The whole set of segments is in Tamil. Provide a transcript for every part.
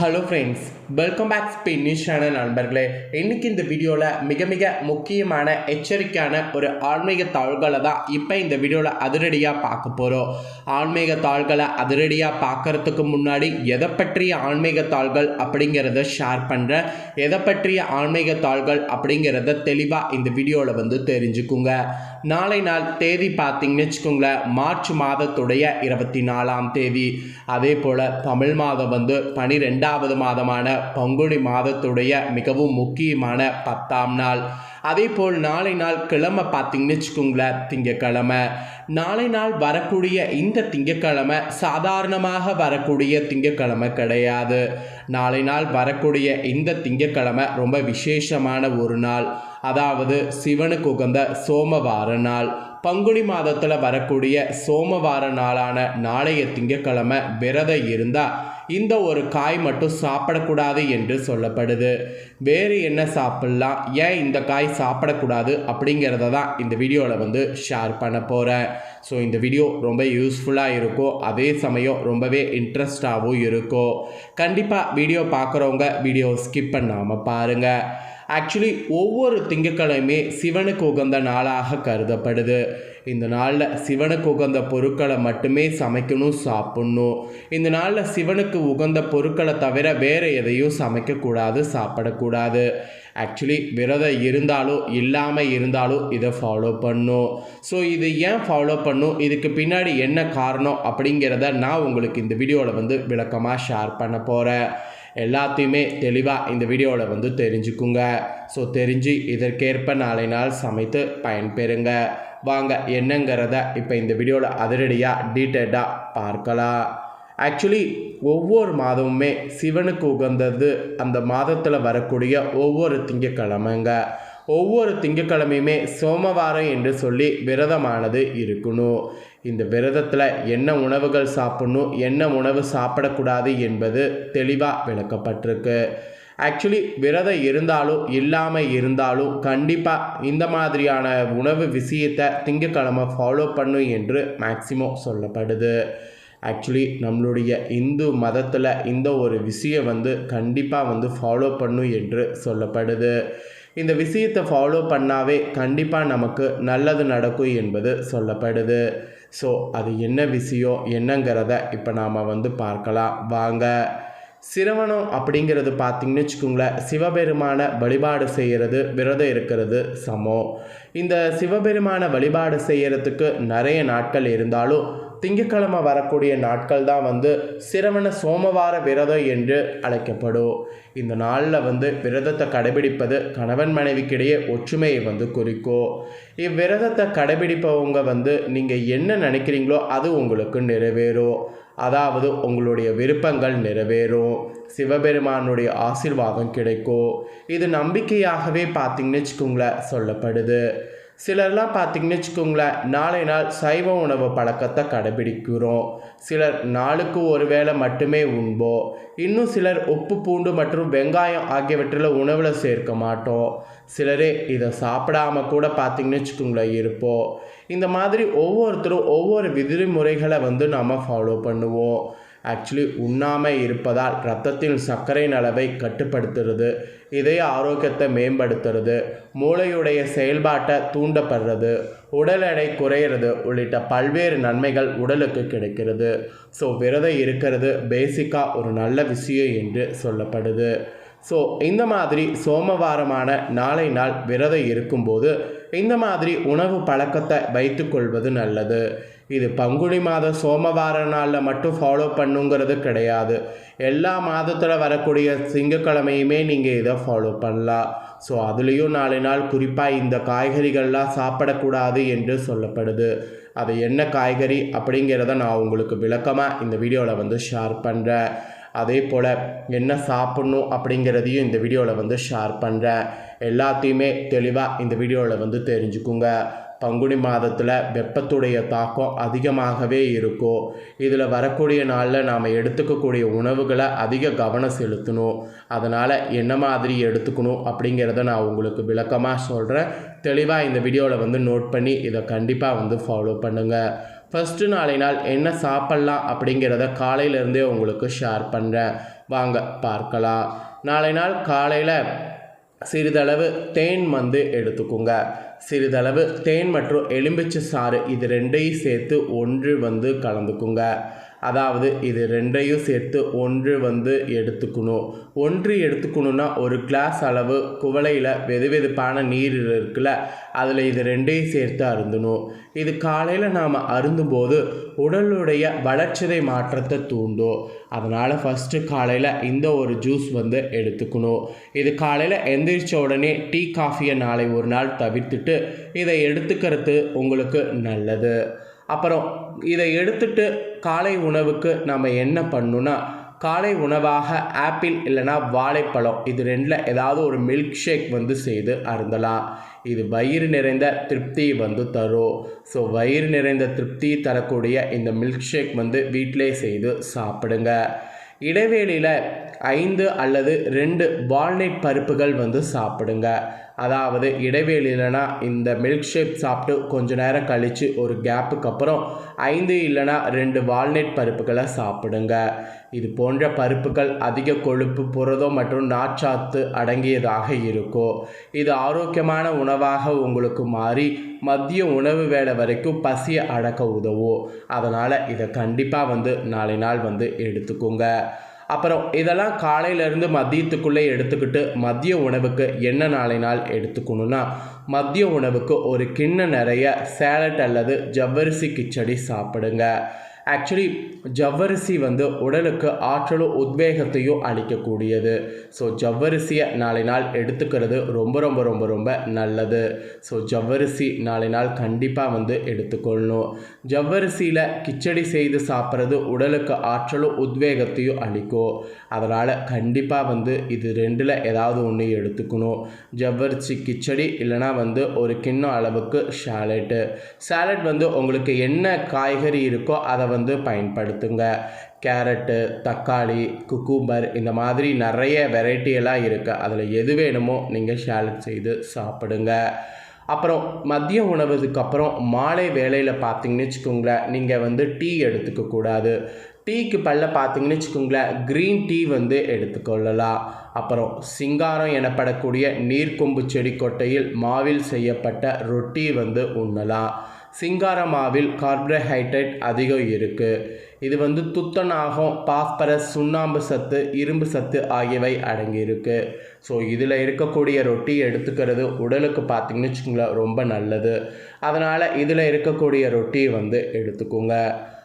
ஹலோ ஃப்ரெண்ட்ஸ் வெல்கம் பேக் ஸ்பின்னிஷ் சேனல் நண்பர்களே. இன்றைக்கி இந்த வீடியோவில் மிக மிக முக்கியமான எச்சரிக்கையான ஒரு ஆன்மீக தாள்களை தான் இப்போ இந்த வீடியோவில் அதிரடியாக பார்க்க போகிறோம் ஆன்மீக தாள்களை அதிரடியாக பார்க்கறதுக்கு முன்னாடி எதை பற்றிய ஆன்மீக தாள்கள் அப்படிங்கிறத ஷேர் பண்ணுறேன் எதை பற்றிய ஆன்மீக தாள்கள் அப்படிங்கிறத தெளிவாக இந்த வீடியோவில் வந்து தெரிஞ்சுக்குங்க. நாளை நாள் தேதி பார்த்தீங்கன்னு வச்சுக்கோங்களேன் மார்ச் மாதத்துடைய இருபத்தி நாலாம் தேதி. அதே போல் தமிழ் மாதம் வந்து பனிரெண்டாவது மாதமான பங்குனி மாதத்துடைய மிகவும் முக்கியமான பத்தாம் நாள். அதே போல் நாளை நாள் கிழமை பார்த்தீங்கன்னு வச்சுக்கோங்களேன் திங்கக்கிழமை. நாளை நாள் வரக்கூடிய இந்த திங்கக்கிழமை சாதாரணமாக வரக்கூடிய திங்கக்கிழமை கிடையாது. நாளை நாள் வரக்கூடிய இந்த திங்கக்கிழமை ரொம்ப விசேஷமான ஒரு நாள். அதாவது சிவனுக்கு உகந்த சோமவார நாள். பங்குனி மாதத்தில் வரக்கூடிய சோமவார நாளான நாளைய திங்கக்கிழமை விரதம் இருந்தால் இந்த ஒரு காய் மட்டும் சாப்பிடக்கூடாது என்று சொல்லப்படுது. வேறு என்ன சாப்பிட்லாம்? ஏன் இந்த காய் சாப்பிடக்கூடாது? அப்படிங்கிறத தான் இந்த வீடியோவில் வந்து ஷேர் பண்ண போகிறேன் ஸோ இந்த வீடியோ ரொம்ப யூஸ்ஃபுல்லாக இருக்கும். அதே சமயம் ரொம்பவே இன்ட்ரெஸ்டாகவும் இருக்கும். கண்டிப்பாக வீடியோ பார்க்குறவங்க வீடியோ ஸ்கிப் பண்ணாமல் பாருங்கள் ஆக்சுவலி ஒவ்வொரு திங்கக்கிழமையுமே சிவனுக்கு உகந்த நாளாக கருதப்படுது. இந்த நாளில் சிவனுக்கு உகந்த பொருட்களை மட்டுமே சமைக்கணும் சாப்பிட்ணும். இந்த நாளில் சிவனுக்கு உகந்த பொருட்களை தவிர வேறு எதையும் சமைக்கக்கூடாது சாப்பிடக்கூடாது. ஆக்சுவலி விரதம் இருந்தாலும் இல்லாமல் இருந்தாலும் இதை ஃபாலோ பண்ணும். ஸோ இது ஏன் ஃபாலோ பண்ணும்? இதுக்கு பின்னாடி என்ன காரணம் அப்படிங்கிறத நான் உங்களுக்கு இந்த வீடியோவில் வந்து விளக்கமாக ஷேர் பண்ண போகிறேன் எல்லாத்தையுமே தெளிவாக இந்த வீடியோவில் வந்து தெரிஞ்சுக்குங்க. ஸோ தெரிஞ்சு இதற்கேற்ப நாளை நாள் சமைத்து பயன்பெறுங்க. வாங்க என்னங்கிறத இப்போ இந்த வீடியோவில் அதிரடியாக டீட்டெயிலாக பார்க்கலாம். ஆக்சுவலி ஒவ்வொரு மாதமுமே சிவனுக்கு உகந்தது அந்த மாதத்தில் வரக்கூடிய ஒவ்வொரு திங்கக்கிழமைங்க. ஒவ்வொரு திங்கக்கிழமையுமே சோமவாரம் என்று சொல்லி விரதமானது இருக்கணும். இந்த விரதத்தில் என்ன உணவுகள் சாப்பிடணும் என்ன உணவு சாப்பிடக்கூடாது என்பது தெளிவாக விளக்கப்பட்டிருக்கு. ஆக்சுவலி விரதம் இருந்தாலும் இல்லாமல் இருந்தாலும் கண்டிப்பாக இந்த மாதிரியான உணவு விஷயத்தை திங்கக்கிழமை ஃபாலோ பண்ணும் என்று மேக்சிமம் சொல்லப்படுது. ஆக்சுவலி நம்மளுடைய இந்து மதத்தில் இந்த ஒரு விஷயம் வந்து கண்டிப்பாக வந்து ஃபாலோ பண்ணும் என்று சொல்லப்படுது. இந்த விஷயத்தை ஃபாலோ பண்ணாவே கண்டிப்பாக நமக்கு நல்லது நடக்கும் என்பது சொல்லப்படுது. ஸோ அது என்ன விஷயம் என்னங்கிறத இப்போ நாம் வந்து பார்க்கலாம். வாங்க. சிரவணம் அப்படிங்கிறது பார்த்தீங்கன்னு வச்சுக்கோங்களேன் சிவபெருமான வழிபாடு செய்கிறது விரதம் இருக்கிறது சமம். இந்த சிவபெருமான வழிபாடு செய்கிறதுக்கு நிறைய நாட்கள் இருந்தாலும் திங்கக்கிழமை வரக்கூடிய நாட்கள் தான் வந்து சிரவண சோமவார விரதம் என்று அழைக்கப்படும். இந்த நாளில் வந்து விரதத்தை கடைபிடிப்பது கணவன் மனைவிக்கிடையே ஒற்றுமையை வந்து குறிக்கும். இவ்விரதத்தை கடைபிடிப்பவங்க வந்து நீங்கள் என்ன நினைக்கிறீங்களோ அது உங்களுக்கு நிறைவேறும். அதாவது உங்களுடைய விருப்பங்கள் நிறைவேறும். சிவபெருமானுடைய ஆசிர்வாதம் கிடைக்கும். இது நம்பிக்கையாகவே பார்த்தீங்கன்னு வச்சுக்கோங்களேன் சொல்லப்படுது. சிலர்லாம் பார்த்திங்கன்னு வச்சுக்கோங்களேன் நாளை நாள் சைவ உணவு பழக்கத்தை கடைபிடிக்கிறோம். சிலர் நாளுக்கு ஒரு வேளை மட்டுமே உண்போம். இன்னும் சிலர் உப்பு பூண்டு மற்றும் வெங்காயம் ஆகியவற்றில் உணவில் சேர்க்க மாட்டோம். சிலரே இதை சாப்பிடாம கூட பார்த்திங்கன்னு வச்சுக்கோங்களேன் இருப்போம். இந்த மாதிரி ஒவ்வொருத்தரும் ஒவ்வொரு விதிமுறைகளை வந்து நாம் ஃபாலோ பண்ணுவோம். ஆக்சுவலி உண்ணாமல் இருப்பதால் ரத்தத்தில் சர்க்கரையின் அளவை கட்டுப்படுத்துறது இதய ஆரோக்கியத்தை மேம்படுத்துறது மூளையுடைய செயல்பாட்டை தூண்டப்படுறது உடல் எடை குறையிறது உள்ளிட்ட பல்வேறு நன்மைகள் உடலுக்கு கிடைக்கிறது. ஸோ விரதம் இருக்கிறது பேசிக்காக ஒரு நல்ல விஷயம் என்று சொல்லப்படுது. ஸோ இந்த மாதிரி சோமவாரமான நாளை நாள் விரதம் இருக்கும்போது இந்த மாதிரி உணவு பழக்கத்தை வைத்துக்கொள்வது நல்லது. இது பங்குனி மாத சோமவார நாளில் மட்டும் ஃபாலோ பண்ணுங்கிறது கிடையாது. எல்லா மாதத்தில் வரக்கூடிய திங்கக்கிழமையுமே நீங்கள் இதை ஃபாலோ பண்ணலாம். ஸோ அதுலேயும் நாலு நாள் குறிப்பாக இந்த காய்கறிகள்லாம் சாப்பிடக்கூடாது என்று சொல்லப்படுது. அது என்ன காய்கறி அப்படிங்கிறத நான் உங்களுக்கு விளக்கமாக இந்த வீடியோவில் வந்து ஷேர் பண்ணுறேன் அதே போல் என்ன சாப்பிட்ணும் அப்படிங்கிறதையும் இந்த வீடியோவில் வந்து ஷேர் பண்ணுறேன் எல்லாத்தையுமே தெளிவாக இந்த வீடியோவில் வந்து தெரிஞ்சுக்குங்க. பங்குனி மாதத்தில் வெப்பத்துடைய தாக்கம் அதிகமாகவே இருக்கும் இதில் வரக்கூடிய நாளில் நாம் எடுத்துக்கக்கூடிய உணவுகளை அதிக கவனம் செலுத்தணும். அதனால் என்ன மாதிரி எடுத்துக்கணும் அப்படிங்கிறத நான் உங்களுக்கு விளக்கமாக சொல்கிறேன் தெளிவாக இந்த வீடியோவில் வந்து நோட் பண்ணி இதை கண்டிப்பாக வந்து ஃபாலோ பண்ணுங்கள் ஃபஸ்ட்டு நாளை நாள் என்ன சாப்பிட்லாம் அப்படிங்கிறத காலையிலேருந்தே உங்களுக்கு ஷேர் பண்ணுறேன் வாங்க பார்க்கலாம். நாளை நாள் காலையில் சிறிதளவு தேன் வந்து எடுத்துக்கோங்க. சிறிதளவு தேன் மற்றும் எலும்பிச்சை சாறு இது ரெண்டையும் சேர்த்து ஒன்று வந்து கலந்துக்குங்க. அதாவது இது ரெண்டையும் சேர்த்து ஒன்று வந்து எடுத்துக்கணும். ஒன்று எடுத்துக்கணுன்னா ஒரு கிளாஸ் அளவு குவளையில் வெது வெதுப்பான நீர் இருக்குல்ல அதில் இது ரெண்டையும் சேர்த்து அருந்தணும். இது காலையில் நாம் அருந்தும்போது உடலுடைய வளர்ச்சிதை மாற்றத்தை தூண்டும். அதனால் ஃபஸ்ட்டு காலையில் இந்த ஒரு ஜூஸ் வந்து எடுத்துக்கணும். இது காலையில் எந்திரிச்ச உடனே டீ காஃபியை நாளை ஒரு நாள் தவிர்த்துட்டு இதை எடுத்துக்கிறது உங்களுக்கு நல்லது. அப்புறம் இதை எடுத்துட்டு காலை உணவுக்கு நம்ம என்ன பண்ணணும்னா காலை உணவாக ஆப்பிள் இல்லைனா வாழைப்பழம் இது ரெண்டில் ஏதாவது ஒரு மில்க் ஷேக் வந்து செய்து அருந்தலாம். இது வயிறு நிறைந்த திருப்தி வந்து தரும். ஸோ வயிறு நிறைந்த திருப்தி தரக்கூடிய இந்த மில்க் ஷேக் வந்து வீட்டிலே செய்து சாப்பிடுங்க. இடைவேளையில் ஐந்து அல்லது ரெண்டு வால்நட் பருப்புகள் வந்து சாப்பிடுங்க. அதாவது இடைவேளையிலனா இந்த மில்க் ஷேக் சாப்பிட்டு கொஞ்ச நேரம் கழித்து ஒரு கேப்புக்கு அப்புறம் ஐந்து இல்லைனா ரெண்டு வால்நட் பருப்புகளை சாப்பிடுங்க. இது போன்ற பருப்புகள் அதிக கொழுப்பு புரதம் மற்றும் நாச்சாத்து அடங்கியதாக இருக்கும். இது ஆரோக்கியமான உணவாக உங்களுக்கு மாறி மதிய உணவு வேலை வரைக்கும் பசியை அடக்க உதவும். அதனால் இதை கண்டிப்பாக வந்து நாளை நாள் வந்து எடுத்துக்கோங்க. அப்புறம் இதெல்லாம் காலையிலேருந்து மதியத்துக்குள்ளே எடுத்துக்கிட்டு மதிய உணவுக்கு என்ன நாளை நாள் எடுத்துக்கணுன்னா மதிய உணவுக்கு ஒரு கிண்ணம் நிறைய சேலட் அல்லது ஜவ்வரிசி கிச்சடி சாப்பிடுங்க. ஆக்சுவலி ஜவ்வரிசி வந்து உடலுக்கு ஆற்றலும் உத்வேகத்தையும் அளிக்கக்கூடியது. ஸோ ஜவ்வரிசியை நாளை நாள் எடுத்துக்கிறது ரொம்ப ரொம்ப ரொம்ப ரொம்ப நல்லது. ஸோ ஜவ்வரிசி நாளை நாள் கண்டிப்பாக வந்து எடுத்துக்கொள்ளணும். ஜவ்வரிசியில் கிச்சடி செய்து சாப்பிட்றது உடலுக்கு ஆற்றலும் உத்வேகத்தையும் அளிக்கும் அதனால் கண்டிப்பாக வந்து இது ரெண்டில் ஏதாவது ஒன்று எடுத்துக்கணும். ஜவ்வரிசி கிச்சடி இல்லைனா வந்து ஒரு கிண்ணம் அளவுக்கு சாலட்டு சாலட் வந்து உங்களுக்கு என்ன காய்கறி இருக்கோ அதை வந்து வந்து பயன்படுத்துங்க. கேரட்டு தக்காளி குக்கூம்பர் இந்த மாதிரி நிறைய வெரைட்டி எல்லாம் இருக்குது அதில் எது வேணுமோ நீங்கள் சேலட் செய்து சாப்பிடுங்க. அப்புறம் மதிய உணவுக்கு அப்புறம் மாலை வேலையில் பார்த்தீங்கன்னு வச்சுக்கோங்களேன் நீங்கள் வந்து டீ எடுத்துக்க கூடாது. டீக்கு பல்ல பார்த்தீங்கன்னு வச்சுக்கோங்களேன் க்ரீன் டீ வந்து எடுத்துக்கொள்ளலாம். அப்புறம் சிங்காரம் எனப்படக்கூடிய நீர்க்கொம்பு செடி கொட்டையில் மாவில் செய்யப்பட்ட ரொட்டி வந்து உண்ணலாம். சிங்கார மாவில் கார்போஹைட்ரேட் அதிகம் இருக்குது இது வந்து துத்தநாகம் பாஸ்பரஸ் சுண்ணாம்பு சத்து இரும்பு சத்து ஆகியவை அடங்கியிருக்கு. ஸோ இதில் இருக்கக்கூடிய ரொட்டி எடுத்துக்கிறது உடலுக்கு பார்த்திங்கன்னு வச்சுக்கோங்களேன் ரொம்ப நல்லது. அதனால் இதில் இருக்கக்கூடிய ரொட்டி வந்து எடுத்துக்கோங்க.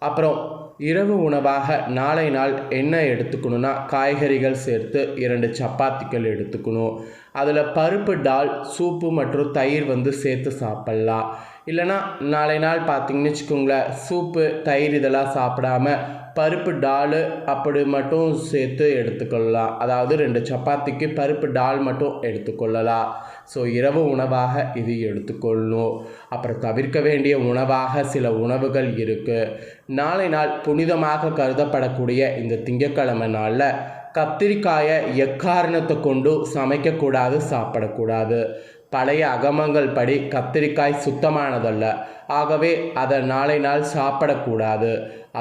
அப்புறம் இரவு உணவாக நாளை நாள் என்ன எடுத்துக்கணும்னா காய்கறிகள் சேர்த்து இரண்டு சப்பாத்திகள் எடுத்துக்கணும். அதில் பருப்பு டால் சூப்பு மற்றும் தயிர் வந்து சேர்த்து சாப்பிட்லாம். இல்லைனா நாளை நாள் பார்த்திங்கன்னு வச்சுக்கோங்களேன் சூப்பு தயிர் இதெல்லாம் சாப்பிடாம பருப்பு டால் அப்படி மட்டும் சேர்த்து எடுத்துக்கொள்ளலாம். அதாவது ரெண்டு சப்பாத்திக்கு பருப்பு டால் மட்டும் எடுத்துக்கொள்ளலாம். ஸோ இரவு உணவாக இது எடுத்துக்கொள்ளணும் அப்புறம் தவிர்க்க வேண்டிய உணவாக சில உணவுகள் இருக்குது நாளை நாள் புனிதமாக கருதப்படக்கூடிய இந்த திங்கக்கிழமை நாளில் கத்திரிக்காயை எக்காரணத்தை கொண்டு சமைக்கக்கூடாது சாப்பிடக்கூடாது. பழைய அகமங்கள் படி கத்திரிக்காய் சுத்தமானதல்ல. ஆகவே அதை நாளை நாள் சாப்பிடக்கூடாது.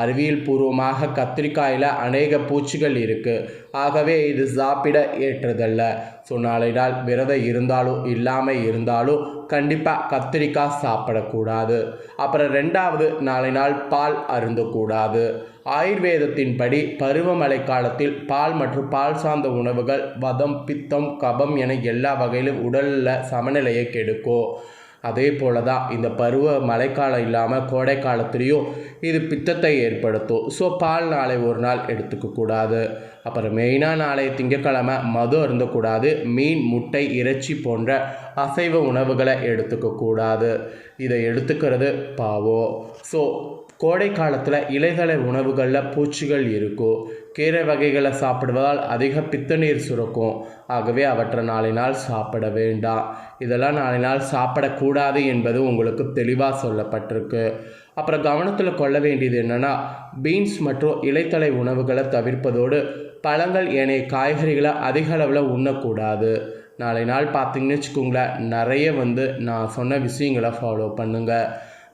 அறிவியல் பூர்வமாக கத்திரிக்காயில் அநேக பூச்சிகள் இருக்குது ஆகவே இது சாப்பிட ஏற்றதல்ல. ஸோ நாளை நாள் விரதம் இருந்தாலும் இல்லாமல் இருந்தாலும் கண்டிப்பாக கத்திரிக்காய் சாப்பிடக்கூடாது. அப்புறம் ரெண்டாவது நாளை நாள் பால் அருந்தக்கூடாது. ஆயுர்வேதத்தின்படி பருவமழை காலத்தில் பால் மற்றும் பால் சார்ந்த உணவுகள் வதம் பித்தம் கபம் என எல்லா வகையிலும் உடலில் சமநிலையை கெடுக்கும். அதே போல தான் இந்த பருவ மழைக்காலம் இல்லாமல் கோடை காலத்துலேயும் இது பித்தத்தை ஏற்படுத்தும். ஸோ பால் நாளை ஒரு நாள் எடுத்துக்கக்கூடாது அப்புறம் மெயினாக நாளை திங்கக்கிழமை மது அருந்தக்கூடாது. மீன் முட்டை இறைச்சி போன்ற அசைவ உணவுகளை எடுத்துக்கக்கூடாது இதை எடுத்துக்கிறது பாவம் ஸோ கோடை காலத்தில் இலைகளை உணவுகளில் பூச்சிகள் இருக்கும். கீரை வகைகளை சாப்பிடுவதால் அதிக பித்த நீர் சுரக்கும். ஆகவே அவற்றை நாளை நாள் சாப்பிட வேண்டாம். இதெல்லாம் நாளை நாள் சாப்பிடக்கூடாது என்பது உங்களுக்கு தெளிவாக சொல்லப்பட்டிருக்கு. அப்புறம் கவனத்தில் கொள்ள வேண்டியது என்னென்னா பீன்ஸ் மற்றும் இலைத்தலை உணவுகளை தவிர்ப்பதோடு பழங்கள் ஏனைய காய்கறிகளை அதிக அளவில் உண்ணக்கூடாது. நாளை நாள் பார்த்தீங்கன்னு வச்சுக்கோங்களேன் நிறைய வந்து நான் சொன்ன விஷயங்களை ஃபாலோ பண்ணுங்கள்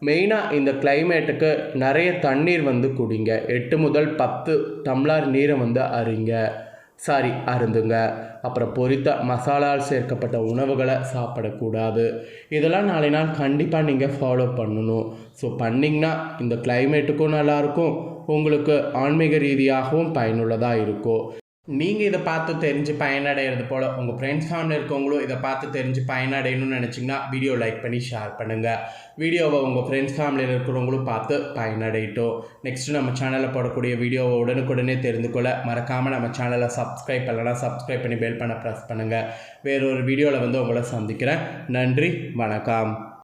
மெயினாக இந்த கிளைமேட்டுக்கு நிறைய தண்ணீர் வந்து குடிங்க. எட்டு முதல் பத்து டம்ளர் நீரை வந்து அறிங்க சாரி அருந்துங்க. அப்புறம் பொரித்த மசாலால் சேர்க்கப்பட்ட உணவுகளை சாப்பிடக்கூடாது. இதெல்லாம் நாளை நாள் கண்டிப்பாக நீங்கள் ஃபாலோ பண்ணணும். ஸோ பண்ணிங்கன்னா இந்த கிளைமேட்டுக்கும் நல்லாயிருக்கும். உங்களுக்கு ஆன்மீக ரீதியாகவும் பயனுள்ளதாக இருக்கும். நீங்கள் இதை பார்த்து தெரிஞ்சு பயனடைகிறது போல் உங்கள் ஃப்ரெண்ட்ஸ் ஃபேமிலி இருக்கவங்களும் இதை பார்த்து தெரிஞ்சு பயனடையணும்னு நினச்சிங்கன்னா வீடியோ லைக் பண்ணி ஷேர் பண்ணுங்கள் வீடியோவை உங்கள் ஃப்ரெண்ட்ஸ் ஃபேமிலியில் இருக்கிறவங்களும் பார்த்து பயனடையட்டும். நெக்ஸ்ட்டு நம்ம சேனலில் போடக்கூடிய வீடியோவை உடனுக்குடனே தெரிந்து கொள்ள மறக்காமல் நம்ம சேனலை சப்ஸ்கிரைப் பண்ணலாம் சப்ஸ்கிரைப் பண்ணி பெல் பண்ண ப்ரெஸ் பண்ணுங்கள் வேறொரு வீடியோவில் வந்து உங்களை சந்திக்கிறேன். நன்றி வணக்கம்.